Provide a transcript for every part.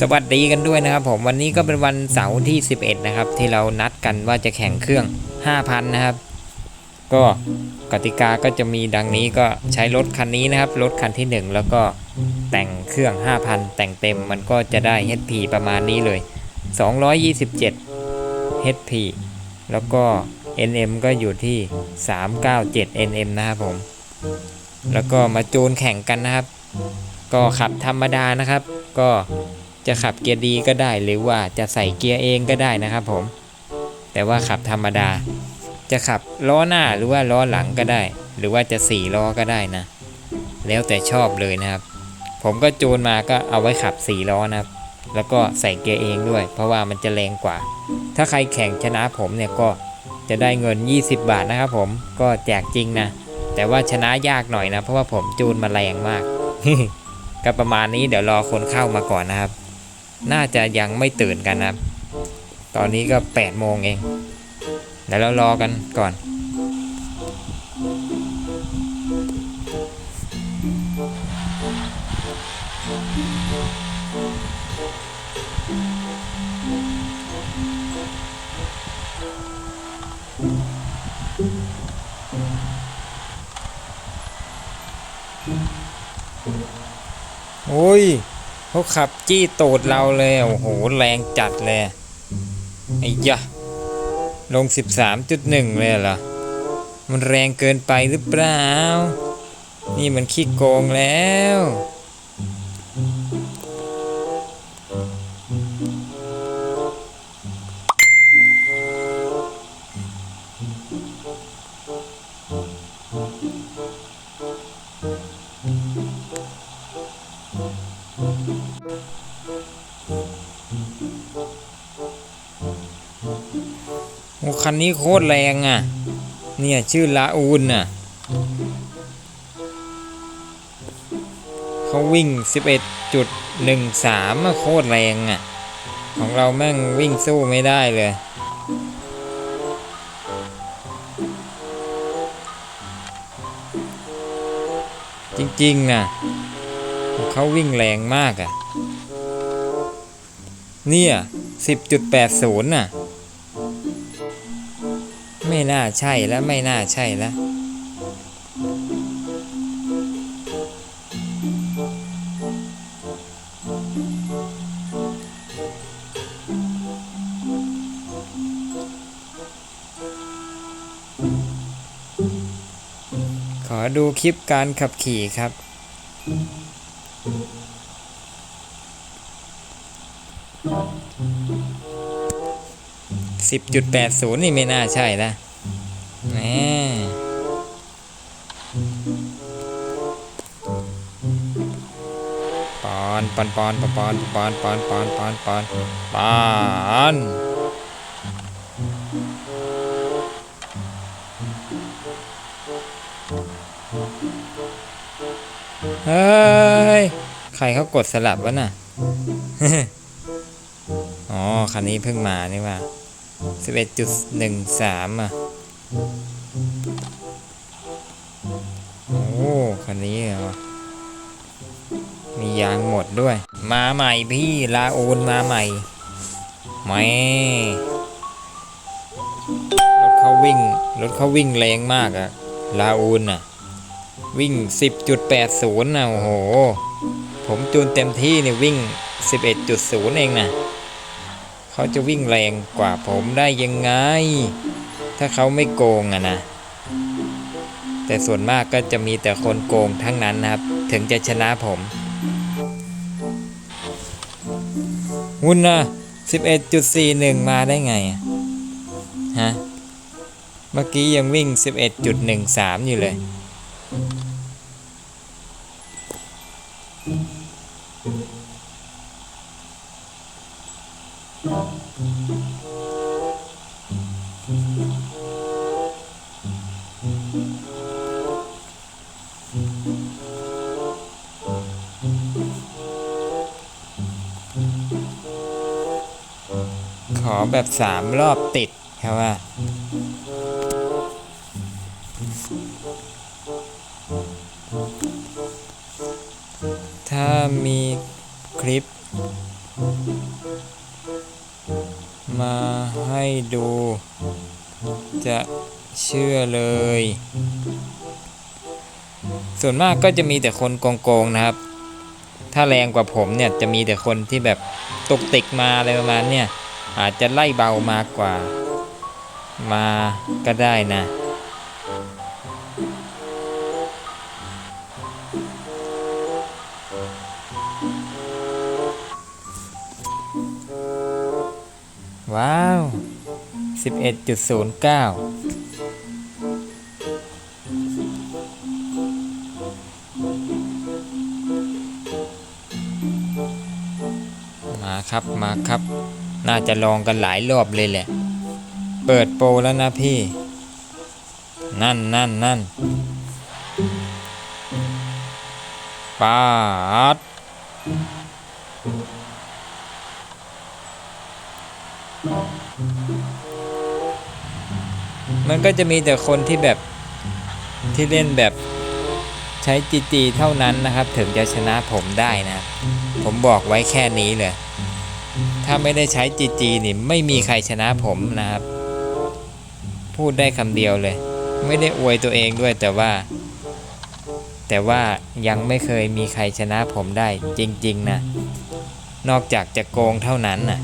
สวัสดีกันด้วยนะครับผมวันนี้ก็เป็นวันเสาร์ที่ 11 นะครับ ที่เรานัดกันว่าจะแข่งเครื่อง 5,000 นะครับ ก็กติกาก็จะมีดังนี้ก็ใช้รถคันนี้นะครับรถคันที่ 1 แล้วก็แต่งเครื่อง 5,000 แต่งเต็มมันก็จะได้ HP ประมาณนี้เลย 227 HP แล้วก็ NM ก็อยู่ที่ 397 NM นะครับผม แล้วก็มาจูนแข่งกันนะครับ ก็ขับธรรมดานะครับ ก็จะขับเกียร์ดีก็ได้ หรือว่าจะใส่เกียร์เองก็ได้นะครับผม แต่ว่าขับธรรมดา จะขับล้อหน้าหรือว่าล้อหลังก็ได้ หรือว่าจะสี่ล้อก็ได้นะ แล้วแต่ชอบเลยนะครับ ผมก็จูนมาก็เอาไว้ขับสี่ล้อนะครับ แล้วก็ใส่เกียร์เองด้วย เพราะว่ามันจะแรงกว่า ถ้าใครแข่งชนะผมเนี่ยก็จะได้เงิน 20 บาทนะครับผมก็แจกจริงนะ แต่ว่าชนะยากหน่อยนะ เพราะว่าผมจูนมาแรงมาก ก็ประมาณนี้เดี๋ยวรอคนเข้ามาก่อนนะครับ น่าจะยังไม่ตื่นกันนะครับ ตอนนี้ก็8โมงเองเดี๋ยวเรารอกันก่อน โอ้ยเขาขับจี้ตูดเราเลย โอ้โห แรงจัดเลย ไอ้ยะ ลง 13.1 เลยเหรอ มันแรงเกินไปหรือเปล่า นี่มันขี้โกงแล้ว คันนี้โคตรแรงอะ เนี่ยชื่อลาอูนน่ะเขาวิ่ง 11.13อะโคตรแรงอะ ของเราแม่งวิ่งสู้ไม่ได้เลยจริงๆนะเขาวิ่งแรงมากอะ เนี่ย 10.80น่ะ น่าใช่แล้วไม่น่าใช่แล้วขอดูคลิปการขับขี่ครับ 10.80 นี่ไม่น่าใช่นะ ปอนปอนปอนปอนปอนปอนปอนปอนปอนปอนเฮ้ย ใครเขากดสลับวะน่ะ อ๋อ คันนี้เพิ่งมานี่ว่า11.13อะ โอ้ คันนี้เหรอ มียางหมดด้วย มาใหม่พี่ลาโอนมาใหม่แม่รถเขาวิ่ง รถเขาวิ่งแรงมากอะลาอูนอะวิ่ง 10.80นะโอ้โห ผมจูนเต็มที่เนี่ยวิ่ง 11.0 เองนะเขาจะวิ่งแรงกว่าผมได้ยังไง ถ้าเขาไม่โกงอะนะแต่ส่วนมากก็จะมีแต่คนโกงทั้งนั้นนะครับ ถึงจะชนะผม งุนน่หนึ่งมาได้ไงฮะ เมื่อกี้ยังวิ่ง11.13อยู่เลย แบบสามรอบติดครับว่าถ้ามีคลิป มาให้ดู จะเชื่อเลย ส่วนมากก็จะมีแต่คนโกงๆนะครับ ถ้าแรงกว่าผมเนี่ย จะมีแต่คนที่แบบตกติกมาอะไรประมาณเนี่ย อาจจะไล่เบามากกว่า มาก็ได้นะ ว้าว 11.09มาครับ มาครับ น่าจะลองกันหลายรอบเลยแหละ เปิดโปรแล้วนะพี่ นั่นนั่นนั่นปาดมันก็จะมีแต่คนที่แบบที่เล่นแบบใช้จีจีเท่านั้นนะครับ ถึงจะชนะผมได้นะ ผมบอกไว้แค่นี้เลย ถ้าไม่ได้ใช้จีจีนี่ไม่มีใครชนะผมนะครับ พูดได้คำเดียวเลย ไม่ได้อวยตัวเองด้วยแต่ว่า แต่ว่ายังไม่เคยมีใครชนะผมได้จริง ๆ นะ นอกจากจะโกงเท่านั้นน่ะ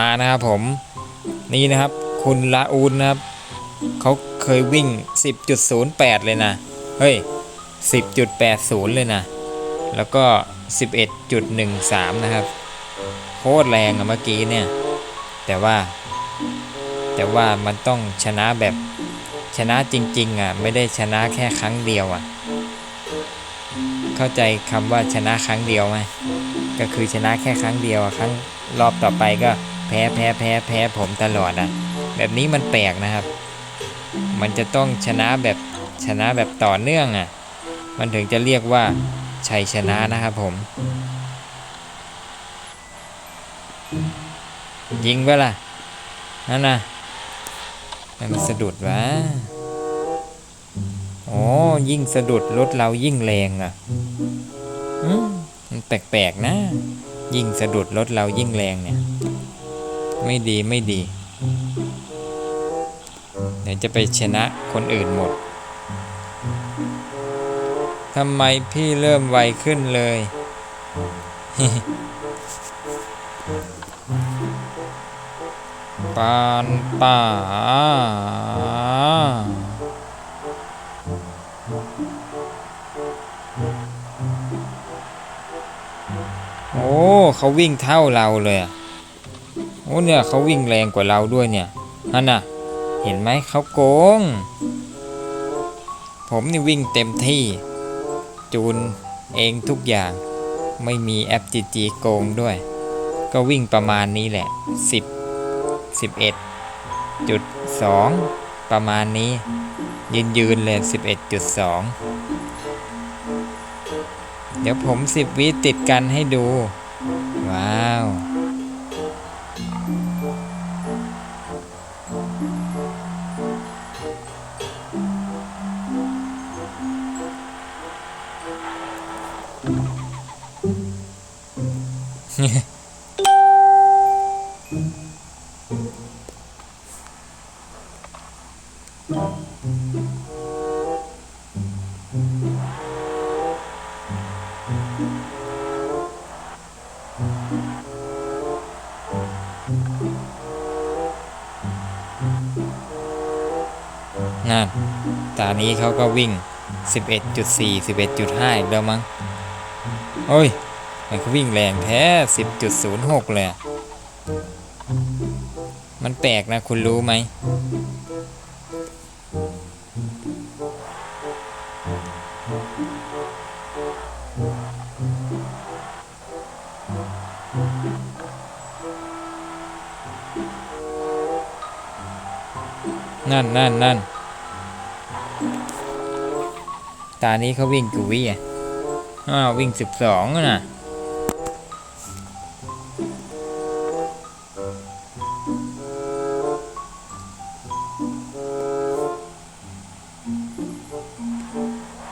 มานะครับผมนี่นะครับคุณลาอูนนะครับเขาเคยวิ่ง 10.08 เลยนะเฮ้ย 10.80 เลยนะ แล้วก็ 11.13 นะครับ โคตรแรงอะเมื่อกี้เนี่ย แต่ว่า แต่ว่ามันต้องชนะแบบชนะจริงๆอะไม่ได้ชนะแค่ครั้งเดียวอะเข้าใจคำว่าชนะครั้งเดียวไหมก็คือชนะแค่ครั้งเดียวอะครั้งรอบต่อไปก็ แพ้แพ้แพ้แพ้ผมตลอดอะแบบนี้มันแปลกนะครับ มันจะต้องชนะแบบชนะแบบต่อเนื่องอะมันถึงจะเรียกว่าชัยชนะนะครับผม ยิงไปล่ะนั่นนะมันสะดุดวะโอ้ยิ่งสะดุดรถเรายิ่งแรงอะมมันแปลกๆนะ ยิ่งสะดุดรถเรายิ่งแรงเนี่ย ไม่ดีไม่ดีเดี๋ยวจะไปชนะคนอื่นหมดทำไมพี่เริ่มไวขึ้นเลย ปานป่า โอ้ เขาวิ่งเท่าเราเลยอะ โอ้เนี่ยเขาวิ่งแรงกว่าเราด้วยเนี่ยนั่นน่ะ เห็นไหมเขาโกง ผมนี่วิ่งเต็มที่ จูนเองทุกอย่าง ไม่มีแอป GG โกงด้วย ก็วิ่งประมาณนี้แหละ 10 11จุด2ประมาณนี้ ยืนยืนเลย11.2 เดี๋ยวผม 10 วิติดกันให้ดู นั่นตานี้เขาก็วิ่ง 11.4 11.5 อีกแล้วมั้ง โอ้ย มันก็วิ่งแรงแท้ 10.06 เลย มันแปลกนะคุณรู้ไหม นั่นนั่นนั่นตานี้เขาวิ่งกี่วิอะอ้าววิ่งสิบสองนะ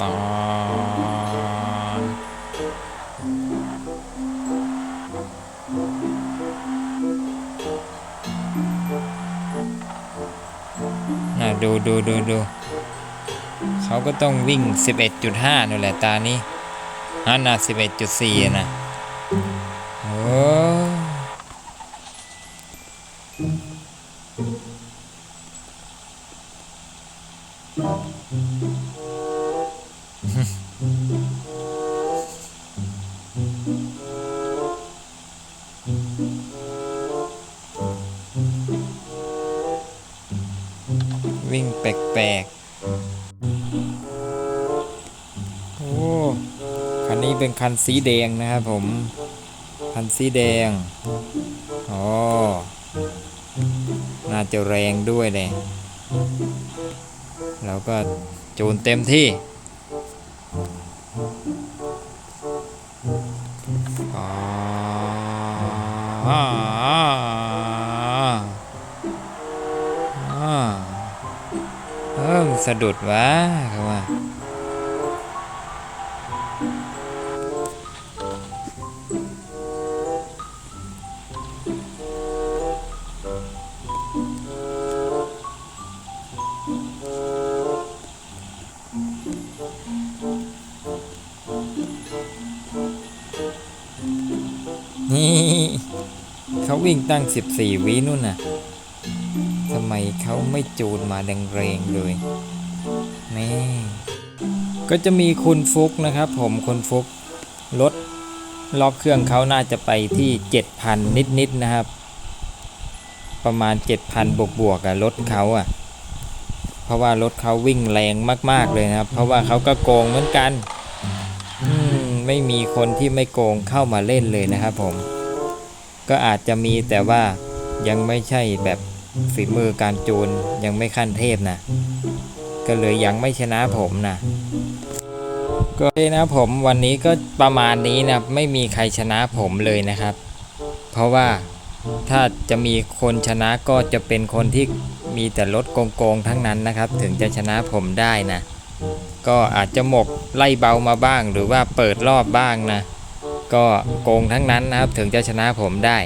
ตอ ดูดูดูดูเขาก็ต้องวิ่ง 11.5นั่นแหละตานี้ฮันน่ะ11.4 นะ โอ้ นนี้เป็นคันสีแดงนะครับผม คันสีแดง อ๋อ น่าจะแรงด้วยเลยเราก็จูนเต็มที่ อ๋ออ่าาเออสะดุดวะเขาว่า วิ่งตั้ง 14 วินู่นน่ะทำไมเขาไม่จูนมาแรงๆเลยนี่ก็จะมีคุณฟุกนะครับผมคุณฟุกรถรอบเครื่องเขาน่าจะไปที่ 7,000 นิดๆนะครับ ประมาณ 7,000 บวกบวกอะรถเขาอะเพราะว่ารถเขาวิ่งแรงมาก ๆ เลยนะครับ เพราะว่าเขาก็โกงเหมือนกัน ไม่มีคนที่ไม่โกงเข้ามาเล่นเลยนะครับผม ก็อาจจะมีแต่ว่ายังไม่ใช่แบบฝีมือการจูนยังไม่ขั้นเทพนะ ก็เลยยังไม่ชนะผมนะก็นะผมวันนี้ก็ประมาณนี้นะไม่มีใครชนะผมเลยนะครับ เพราะว่าถ้าจะมีคนชนะก็จะเป็นคนที่มีแต่รถโกงๆทั้งนั้นนะครับ ถึงจะชนะผมได้นะ ก็อาจจะหมกไล่เบามาบ้างหรือว่าเปิดรอบบ้างนะ ก็โกงทั้งนั้นนะครับถึงจะชนะผมได้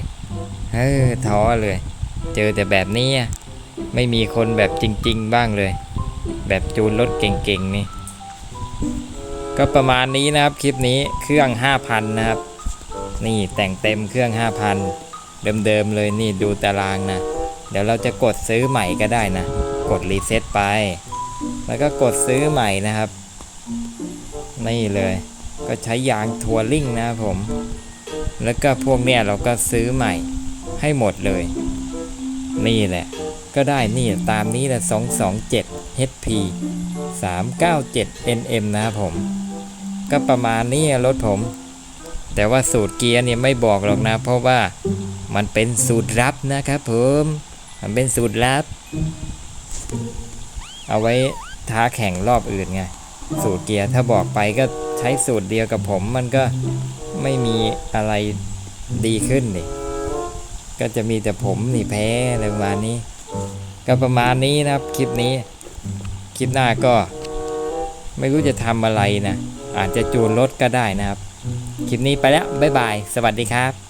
เฮ้อท้อเลย เจอแต่แบบนี้ไม่มีคนแบบจริง ๆ บ้างเลย แบบจูนรถเก่งๆนี่ก็ประมาณนี้นะครับคลิปนี้เครื่อง 5,000 นะครับ นี่แต่งเต็มเครื่อง 5,000 เดิมๆเลยนี่ดูตารางนะ เดี๋ยวเราจะกดซื้อใหม่ก็ได้นะ กดรีเซ็ตไป แล้วก็กดซื้อใหม่นะครับ นี่เลย ก็ใช้ยางทัวริงนะครับผม แล้วก็พวกเนี้ยเราก็ซื้อใหม่ให้หมดเลย นี่แหละ ก็ได้นี่ตามนี้แหละ 227 HP 397 NM นะครับผม ก็ประมาณนี้รถผม แต่ว่าสูตรเกียร์เนี่ยไม่บอกหรอกนะ เพราะว่ามันเป็นสูตรลับนะครับผม มันเป็นสูตรลับ เอาไว้ท้าแข่งรอบอื่นไง สูตรเกียร์ถ้าบอกไปก็ ช้สูตรเดียวกับผมมันก็ไม่มีอะไรดีขึ้นนี่ก็จะมีแต่ผมนี่แพ้อะไรประมาณนี้ ก็ประมาณนี้นะครับคลิปนี้คลิปหน้าก็ไม่รู้จะทำอะไรนะอาจจะจูนรถก็ได้นะครับ คลิปนี้ไปแล้ว บ๊ายบาย สวัสดีครับ